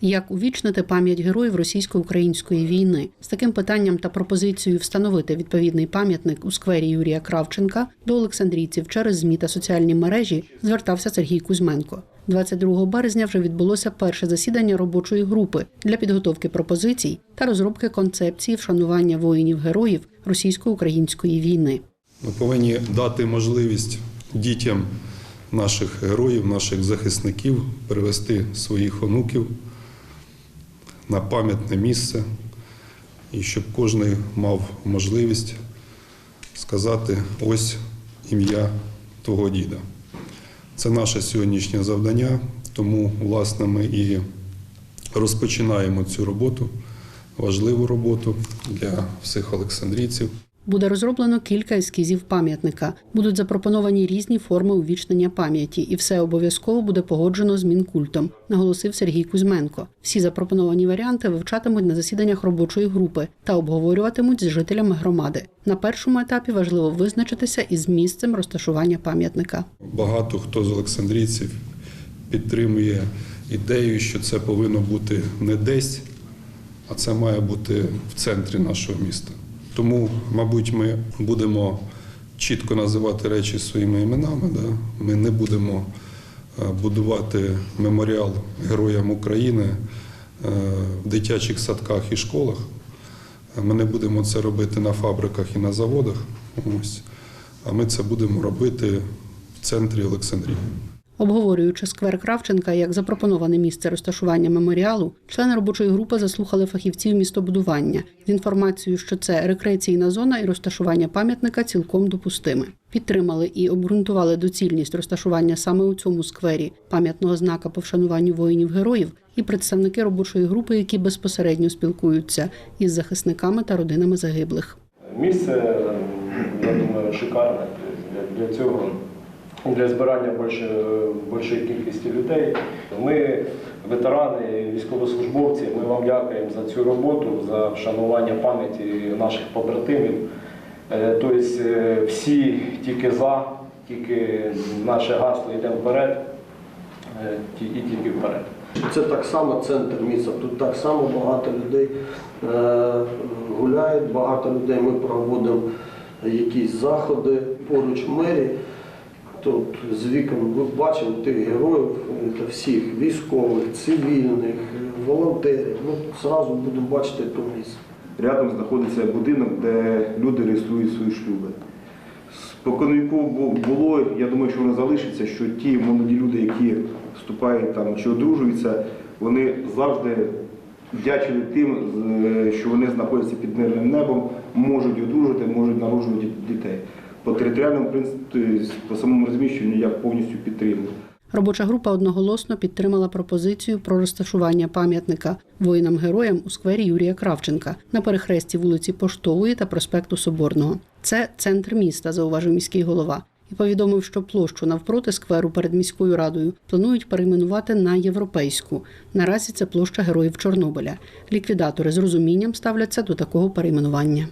Як увічнити пам'ять героїв російсько-української війни з таким питанням та пропозицією встановити відповідний пам'ятник у сквері Юрія Кравченка до олександрійців через змі та соціальні мережі звертався Сергій Кузьменко. 22 березня вже відбулося перше засідання робочої групи для підготовки пропозицій та розробки концепції вшанування воїнів-героїв російсько-української війни. Ми повинні дати можливість дітям наших героїв, наших захисників привести своїх онуків на пам'ятне місце, і щоб кожен мав можливість сказати ось ім'я твого діда. Це наше сьогоднішнє завдання, тому, власне, ми і розпочинаємо цю роботу, важливу роботу для всіх олександрійців. Буде розроблено кілька ескізів пам'ятника. Будуть запропоновані різні форми увічнення пам'яті, і все обов'язково буде погоджено з Мінкультом, наголосив Сергій Кузьменко. Всі запропоновані варіанти вивчатимуть на засіданнях робочої групи та обговорюватимуть з жителями громади. На першому етапі важливо визначитися із місцем розташування пам'ятника. Багато хто з олександрійців підтримує ідею, що це повинно бути не десь, а це має бути в центрі нашого міста. Тому, мабуть, ми будемо чітко називати речі своїми іменами. Да? Ми не будемо е, будувати меморіал героям України е, в дитячих садках і школах. Ми не будемо це робити на фабриках і на заводах. Ось. А ми це будемо робити в центрі Олександрії. Обговорюючи сквер Кравченка як запропоноване місце розташування меморіалу, члени робочої групи заслухали фахівців містобудування з інформацією, що це рекреаційна зона і розташування пам'ятника цілком допустиме. Підтримали і обґрунтували доцільність розташування саме у цьому сквері пам'ятного знака по вшануванню воїнів-героїв і представники робочої групи, які безпосередньо спілкуються із захисниками та родинами загиблих. Місце, я думаю, шикарне для цього, для збирання більше, більшої кількості людей. Ми, ветерани, військовослужбовці, ми вам дякуємо за цю роботу, за вшанування пам'яті наших побратимів. Е, Тобто е, всі тільки за, тільки наше гасло йде вперед е, і тільки вперед. Це так само центр міста. Тут так само багато людей гуляють, багато людей ми проводимо якісь заходи поруч мері. Тут з вікон ми бачимо тих героїв, е, та всіх військових, цивільних, е, волонтерів. Ну, зразу будемо бачити місце. Рядом знаходиться будинок, де люди реєструють свої шлюби. Споконвіку було, я думаю, що воно залишиться, що ті молоді люди, які вступають там чи одружуються, вони завжди вдячні тим, що вони знаходяться під мирним небом, можуть одружувати, можуть народжувати дітей. По територіальному принципу, по самому розміщенню я повністю підтримую. Робоча група одноголосно підтримала пропозицію про розташування пам'ятника воїнам-героям у сквері Юрія Кравченка на перехресті вулиці Поштової та проспекту Соборного. Це центр міста, зауважив міський голова. І повідомив, що площу навпроти скверу перед міською радою планують перейменувати на європейську. Наразі це площа героїв Чорнобиля. Ліквідатори з розумінням ставляться до такого перейменування.